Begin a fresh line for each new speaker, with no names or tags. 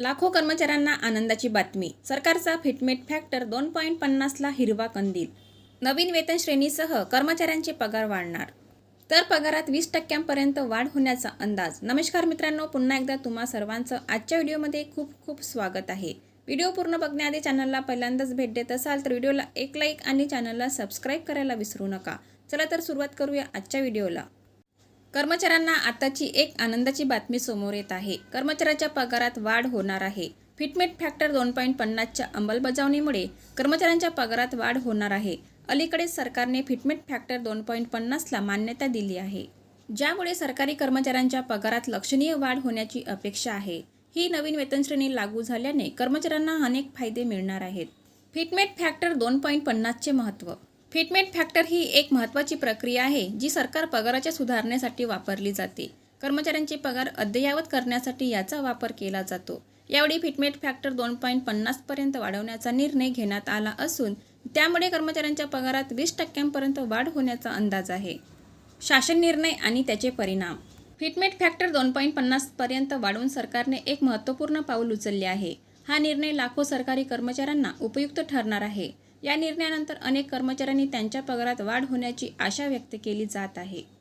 लाखो कर्मचाऱ्यांना आनंदाची बातमी. सरकारचा फिटमेट फॅक्टर दोन पॉईंट पन्नासला हिरवा कंदील. नवीन वेतन श्रेणीसह कर्मचाऱ्यांचे पगार वाढणार. तर पगारात वीस टक्क्यांपर्यंत वाढ होण्याचा अंदाज. नमस्कार मित्रांनो पुन्हा एकदा तुम्हा सर्वांचं आजच्या व्हिडिओमध्ये खूप खूप स्वागत आहे. व्हिडिओ पूर्ण बघण्याआधी चॅनलला पहिल्यांदाच भेट देत असाल तर व्हिडिओला एक लाईक आणि चॅनलला सबस्क्राईब करायला विसरू नका. चला तर सुरुवात करूया आजच्या व्हिडिओला. कर्मचाऱ्यांना आताची एक आनंदाची बातमी समोर येत आहे. कर्मचाऱ्याच्या पगारात वाढ होणार आहे. फिटमेट फॅक्टर दोन पॉईंट पन्नासच्या अंमलबजावणीमुळे कर्मचाऱ्यांच्या पगारात वाढ होणार आहे. अलीकडेच सरकारने फिटमेट फॅक्टर दोन पॉईंट पन्नासला मान्यता दिली आहे. ज्यामुळे सरकारी कर्मचाऱ्यांच्या पगारात लक्षणीय वाढ होण्याची अपेक्षा आहे. ही नवीन वेतनश्रेणी लागू झाल्याने कर्मचाऱ्यांना अनेक फायदे मिळणार आहेत. फिटमेट फॅक्टर दोन पॉईंट पन्नासचे महत्त्व फिटमेट फॅक्टर ही एक महत्त्वाची प्रक्रिया आहे जी सरकार पगाराच्या सुधारण्यासाठी वापरली जाते. कर्मचाऱ्यांचे पगार अद्ययावत करण्यासाठी याचा वापर केला जातो. यावेळी फिटमेट फॅक्टर दोन पॉईंट पन्नासपर्यंत वाढवण्याचा निर्णय घेण्यात आला असून त्यामुळे कर्मचाऱ्यांच्या पगारात वीस टक्क्यांपर्यंत वाढ होण्याचा अंदाज आहे. शासन निर्णय आणि त्याचे परिणाम. फिटमेट फॅक्टर दोन पॉईंट पन्नासपर्यंत वाढवून सरकारने एक महत्त्वपूर्ण पाऊल उचलले आहे. हा निर्णय लाखो सरकारी कर्मचाऱ्यांना उपयुक्त ठरणार आहे. या निर्णयानंतर अनेक कर्मचाऱ्यांनी त्यांच्या पगारात वाढ होण्याची आशा व्यक्त केली जात आहे.